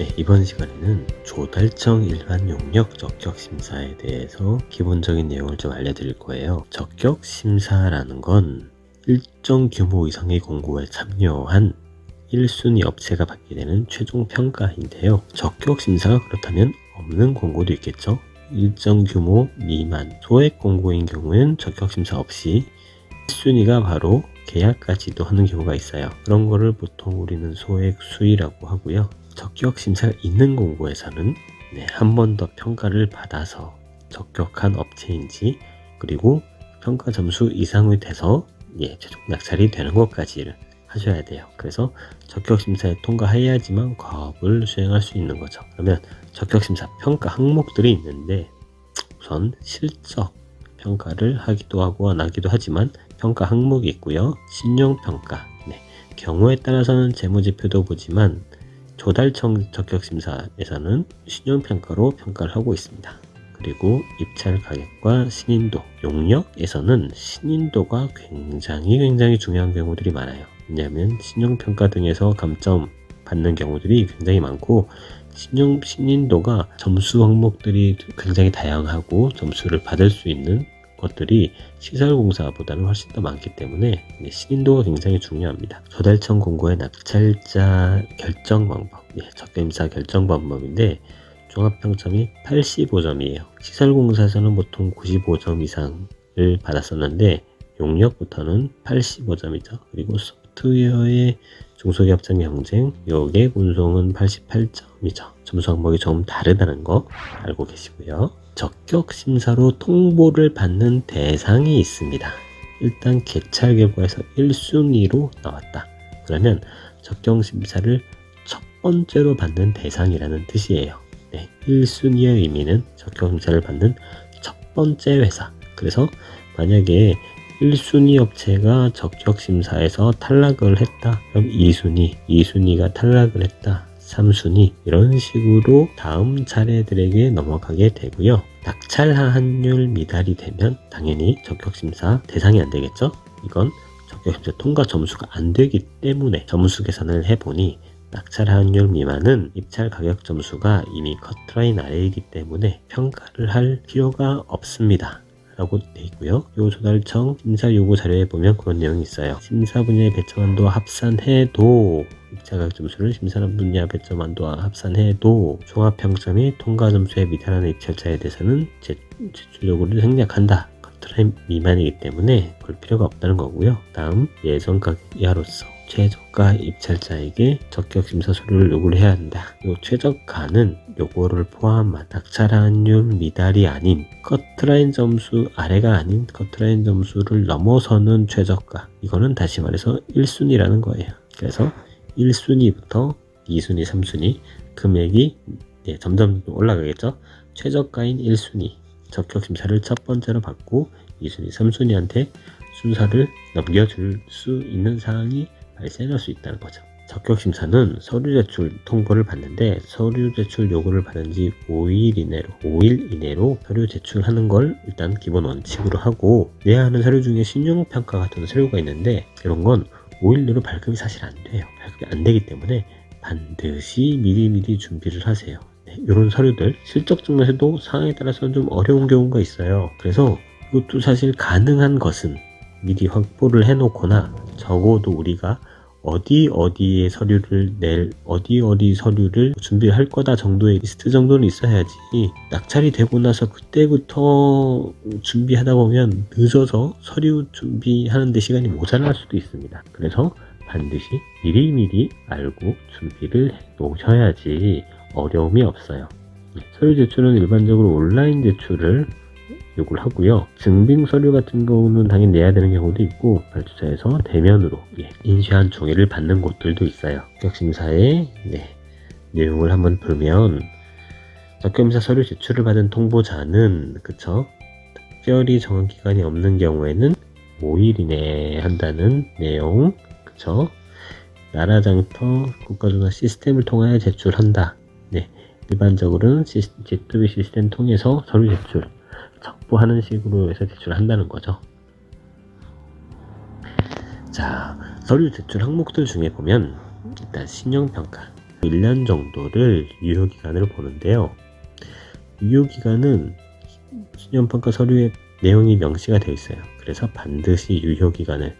네, 이번 시간에는 조달청 일반 용역 적격 심사에 대해서 기본적인 내용을 좀 알려드릴 거예요. 적격 심사라는 건 일정 규모 이상의 공고에 참여한 1순위 업체가 받게 되는 최종 평가인데요. 적격 심사가 그렇다면 없는 공고도 있겠죠. 일정 규모 미만 소액 공고인 경우엔 적격 심사 없이 1순위가 바로 계약까지도 하는 경우가 있어요. 그런 거를 보통 우리는 소액 수위라고 하고요. 적격 심사가 있는 공고에서는 네, 한 번 더 평가를 받아서 적격한 업체인지 그리고 평가 점수 이상이 돼서 예, 최종 낙찰이 되는 것까지를 하셔야 돼요. 그래서 적격 심사에 통과해야지만 과업을 수행할 수 있는 거죠. 그러면 적격 심사 평가 항목들이 있는데 우선 실적 평가를 하기도 하고 안 하기도 하지만 평가 항목이 있고요. 신용 평가. 네. 경우에 따라서는 재무지표도 보지만 조달청 적격심사에서는 신용평가로 평가를 하고 있습니다. 그리고 입찰 가격과 신인도, 용역에서는 신인도가 굉장히 굉장히 중요한 경우들이 많아요. 왜냐하면 신용평가 등에서 감점 받는 경우들이 굉장히 많고 신용 신인도가 점수 항목들이 굉장히 다양하고 점수를 받을 수 있는 것들이 시설 공사보다는 훨씬 더 많기 때문에 네, 신인도가 굉장히 중요합니다. 조달청 공고의 낙찰자 결정 방법, 네, 적임사 결정 방법인데 종합평점이 85점이에요. 시설 공사에서는 보통 95점 이상을 받았었는데 용역부터는 85점이죠. 그리고 소프트웨어의 중소기업장 경쟁, 요게 운송은 88점이죠. 점수 항목이 조금 다르다는 거 알고 계시고요. 적격 심사로 통보를 받는 대상이 있습니다. 일단 개찰 결과에서 1순위로 나왔다. 그러면 적격 심사를 첫 번째로 받는 대상이라는 뜻이에요. 네, 1순위의 의미는 적격 심사를 받는 첫 번째 회사. 그래서 만약에 1순위 업체가 적격 심사에서 탈락을 했다. 그럼 2순위, 2순위가 탈락을 했다. 3순위 이런 식으로 다음 차례들에게 넘어가게 되고요. 낙찰 하한율 미달이 되면 당연히 적격심사 대상이 안 되겠죠? 이건 적격심사 통과 점수가 안 되기 때문에 점수 계산을 해보니 낙찰 하한율 미만은 입찰 가격 점수가 이미 커트라인 아래이기 때문에 평가를 할 필요가 없습니다. 라고 되어 있고요. 요 조달청 심사 요구 자료에 보면 그런 내용이 있어요. 심사 분야의 배점한도와 합산해도 가격 점수를 심사 분야 배점 한도와 합산해도 종합평점이 통과 점수에 미달하는 입찰자에 대해서는 제, 제출 요구를 생략한다. 커트라인 미만이기 때문에 볼 필요가 없다는 거고요. 다음 예전 가격 이하로서 최저가 입찰자에게 적격 심사 서류를 요구를 해야 한다. 이 최저가는 요거를 포함한 낙찰한율 미달이 아닌 커트라인 점수 아래가 아닌 커트라인 점수를 넘어서는 최저가. 이거는 다시 말해서 1순위라는 거예요. 그래서 1순위부터 2순위, 3순위 금액이 네, 점점 올라가겠죠. 최저가인 1순위 적격 심사를 첫 번째로 받고 2순위, 3순위한테 순서를 넘겨줄 수 있는 사항이 발생할 수 있다는 거죠. 적격 심사는 서류 제출 통보를 받는데 서류 제출 요구를 받은 지 5일 이내로 5일 이내로 서류 제출하는 걸 일단 기본 원칙으로 하고 내야 하는 서류 중에 신용평가 같은 서류가 있는데 이런 건 5일 내로 발급이 사실 안 돼요. 발급이 안 되기 때문에 반드시 미리미리 준비를 하세요. 네, 이런 서류들 실적 증명에도 상황에 따라서는 좀 어려운 경우가 있어요. 그래서 이것도 사실 가능한 것은 미리 확보를 해놓거나 적어도 우리가 어디 어디에 서류를 낼 어디 어디 서류를 준비할 거다 정도의 리스트 정도는 있어야지 낙찰이 되고 나서 그때부터 준비하다 보면 늦어서 서류 준비하는데 시간이 모자랄 수도 있습니다. 그래서 반드시 미리미리 알고 준비를 해 놓으셔야지 어려움이 없어요. 서류 제출은 일반적으로 온라인 제출을 요구를 하고요. 증빙 서류 같은 경우는 당연히 내야 되는 경우도 있고 발주처에서 대면으로 예, 인쇄한 종이를 받는 곳들도 있어요. 적격심사의 네, 내용을 한번 보면 적격심사 서류 제출을 받은 통보자는 그쵸 특별히 정한 기간이 없는 경우에는 5일 이내에 한다는 내용 그쵸 나라 장터 국가전화 시스템을 통하여 제출한다. 네, 일반적으로는 G2B 시스템 통해서 서류 제출 첩보하는 식으로 해서 제출한다는 거죠. 자, 서류 제출 항목들 중에 보면 일단 신용평가, 1년 정도를 유효기간을 보는데요. 유효기간은 수년평가 서류에 내용이 명시가 되어 있어요. 그래서 반드시 유효기간을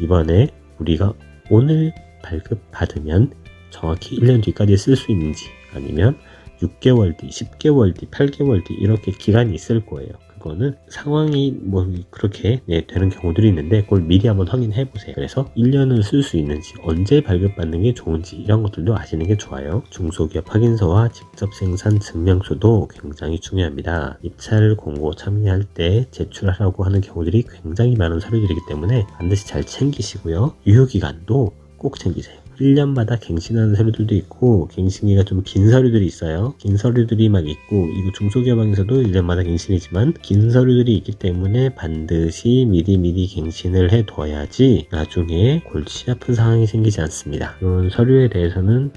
이번에 우리가 오늘 발급받으면 정확히 1년 뒤까지 쓸 수 있는지 아니면 6개월 뒤, 10개월 뒤, 8개월 뒤 이렇게 기간이 있을 거예요. 그거는 상황이 뭐 그렇게 네, 되는 경우들이 있는데 그걸 미리 한번 확인해 보세요. 그래서 1년을 쓸 수 있는지 언제 발급받는 게 좋은지 이런 것들도 아시는 게 좋아요. 중소기업 확인서와 직접 생산 증명서도 굉장히 중요합니다. 입찰 공고 참여할 때 제출하라고 하는 경우들이 굉장히 많은 서류들이기 때문에 반드시 잘 챙기시고요. 유효기간도 꼭 챙기세요. 1년마다 갱신하는 서류들도 있고 갱신기가 좀 긴 서류들이 있어요. 긴 서류들이 막 있고 이거 중소기업항에서도 1년마다 갱신이지만 긴 서류들이 있기 때문에 반드시 미리미리 갱신을 해둬야지 나중에 골치 아픈 상황이 생기지 않습니다. 이런 서류에 대해서는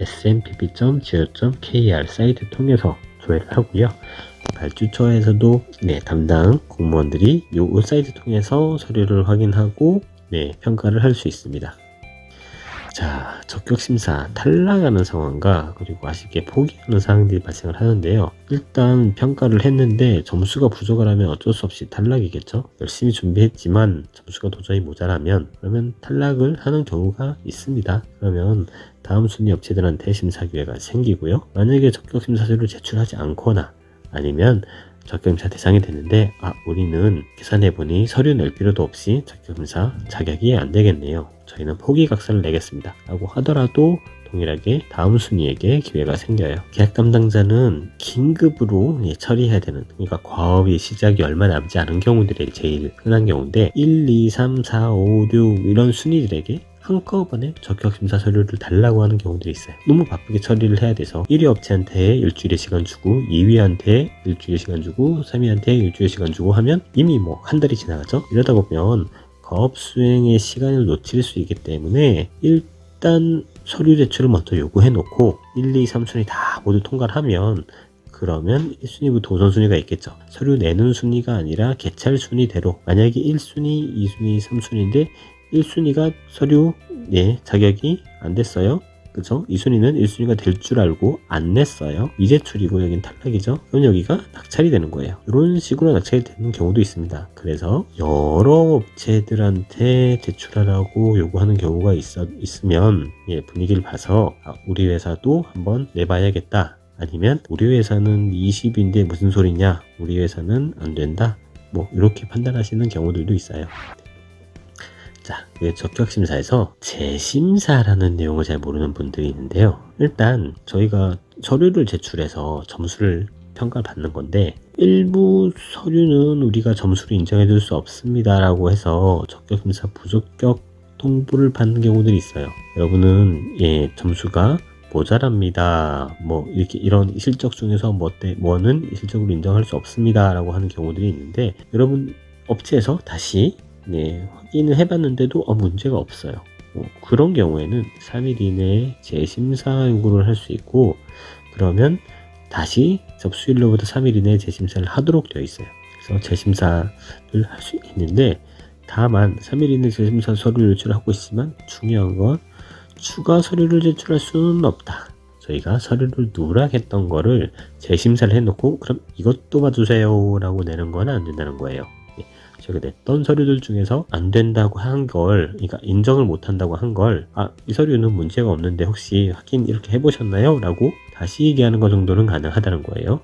smpp.go.kr 사이트 통해서 조회를 하고요. 발주처에서도 네, 담당 공무원들이 이 사이트 통해서 서류를 확인하고 네, 평가를 할 수 있습니다. 자, 적격 심사 탈락하는 상황과 그리고 아쉽게 포기하는 상황들이 발생을 하는데요. 일단 평가를 했는데 점수가 부족을 하면 어쩔 수 없이 탈락이겠죠. 열심히 준비했지만 점수가 도저히 모자라면 그러면 탈락을 하는 경우가 있습니다. 그러면 다음 순위 업체들한테 심사 기회가 생기고요. 만약에 적격 심사서를 제출하지 않거나 아니면 적격심사 대상이 됐는데 아 우리는 계산해보니 서류 낼 필요도 없이 적격심사 자격이 안 되겠네요. 저희는 포기각서를 내겠습니다. 라고 하더라도 동일하게 다음 순위에게 기회가 생겨요. 계약 담당자는 긴급으로 예, 처리해야 되는 그러니까 과업이 시작이 얼마 남지 않은 경우들이 제일 흔한 경우인데 1, 2, 3, 4, 5, 6 이런 순위들에게 한꺼번에 적격심사 서류를 달라고 하는 경우들이 있어요. 너무 바쁘게 처리를 해야 돼서 1위 업체한테 일주일의 시간 주고 2위한테 일주일의 시간 주고 3위한테 일주일의 시간 주고 하면 이미 뭐 한 달이 지나가죠. 이러다 보면 거업 수행의 시간을 놓칠 수 있기 때문에 일단 서류 제출을 먼저 요구해 놓고 1, 2, 3순위 다 모두 통과를 하면 그러면 1순위부터 우선순위가 있겠죠. 서류 내는 순위가 아니라 개찰 순위대로 만약에 1순위, 2순위, 3순위인데 1순위가 서류 예, 자격이 안 됐어요. 그죠? 2순위는 1순위가 될 줄 알고 안 냈어요. 미제출이고 여긴 탈락이죠. 그럼 여기가 낙찰이 되는 거예요. 이런 식으로 낙찰이 되는 경우도 있습니다. 그래서 여러 업체들한테 제출하라고 요구하는 경우가 있어, 있으면 예, 분위기를 봐서 아, 우리 회사도 한번 내봐야겠다. 아니면 우리 회사는 20인데 무슨 소리냐? 우리 회사는 안 된다. 뭐 이렇게 판단하시는 경우들도 있어요. 자, 그 적격 심사에서 재심사라는 내용을 잘 모르는 분들이 있는데요. 일단 저희가 서류를 제출해서 점수를 평가를 받는 건데 일부 서류는 우리가 점수를 인정해 줄 수 없습니다라고 해서 적격 심사 부적격 통보를 받는 경우들이 있어요. 여러분은 예, 점수가 모자랍니다. 뭐 이렇게 이런 실적 중에서 뭐 때, 뭐는 실적으로 인정할 수 없습니다라고 하는 경우들이 있는데 여러분 업체에서 다시 네, 확인을 해봤는데도 어, 문제가 없어요. 뭐, 그런 경우에는 3일 이내에 재심사 요구를 할 수 있고 그러면 다시 접수일로부터 3일 이내에 재심사를 하도록 되어 있어요. 그래서 재심사를 할 수 있는데 다만 3일 이내 재심사 서류를 제출하고 있지만 중요한 건 추가 서류를 제출할 수는 없다. 저희가 서류를 누락했던 거를 재심사를 해놓고 그럼 이것도 봐주세요 라고 내는 건 안 된다는 거예요. 저희가 냈던 서류들 중에서 안 된다고 한 걸, 그러니까 인정을 못 한다고 한 걸, 아, 이 서류는 문제가 없는데 혹시 확인 이렇게 해보셨나요? 라고 다시 얘기하는 것 정도는 가능하다는 거예요.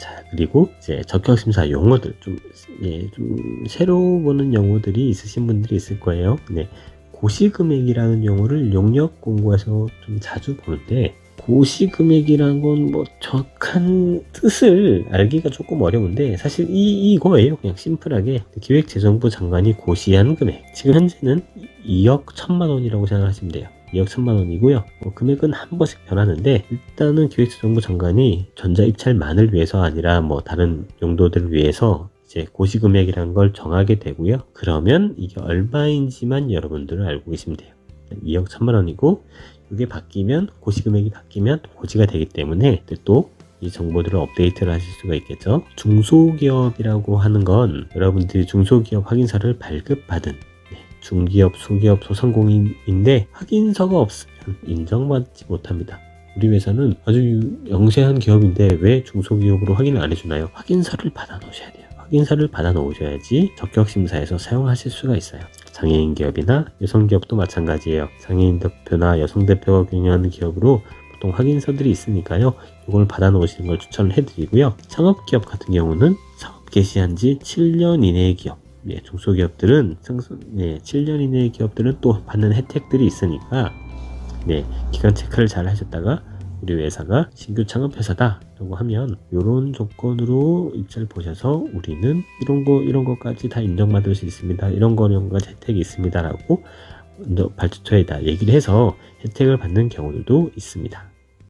자, 그리고 이제 적격심사 용어들, 좀, 예, 좀 새로 보는 용어들이 있으신 분들이 있을 거예요. 네. 고시금액이라는 용어를 용역 공부에서 좀 자주 보는데, 고시금액이란 건 뭐 정확한 뜻을 알기가 조금 어려운데 사실 이, 이거예요. 그냥 심플하게. 기획재정부 장관이 고시한 금액. 지금 현재는 2억 1천만 원이라고 생각하시면 돼요. 2억 1천만 원이고요. 어, 금액은 한 번씩 변하는데 일단은 기획재정부 장관이 전자 입찰만을 위해서 아니라 뭐 다른 용도들을 위해서 이제 고시금액이라는 걸 정하게 되고요. 그러면 이게 얼마인지만 여러분들은 알고 계시면 돼요. 2억 1천만 원이고 이게 바뀌면 고시 금액이 바뀌면 고지가 되기 때문에 또 이 정보들을 업데이트를 하실 수가 있겠죠. 중소기업이라고 하는 건 여러분들이 중소기업 확인서를 발급받은 네, 중기업, 소기업, 소상공인인데 확인서가 없으면 인정받지 못합니다. 우리 회사는 아주 영세한 기업인데 왜 중소기업으로 확인을 안 해주나요? 확인서를 받아 놓으셔야 돼요. 확인서를 받아 놓으셔야지 적격심사에서 사용하실 수가 있어요. 장애인 기업이나 여성 기업도 마찬가지예요. 장애인 대표나 여성 대표가 경영하는 기업으로 보통 확인서들이 있으니까요. 이걸 받아 놓으시는 걸 추천을 해드리고요. 창업기업 같은 경우는 사업 개시한 지 7년 이내의 기업, 예, 중소기업들은 상수, 예, 7년 이내의 기업들은 또 받는 혜택들이 있으니까 네, 기간 체크를 잘 하셨다가 우리 회사가 신규 창업 회사다 라고 하면 이런 조건으로 입자를 보셔서 우리는 이런 거 이런 것까지 다 인정받을 수 있습니다. 이런 거 이런 거 혜택이 있습니다 라고 발주처에다 얘기를 해서 혜택을 받는 경우들도 있습니다.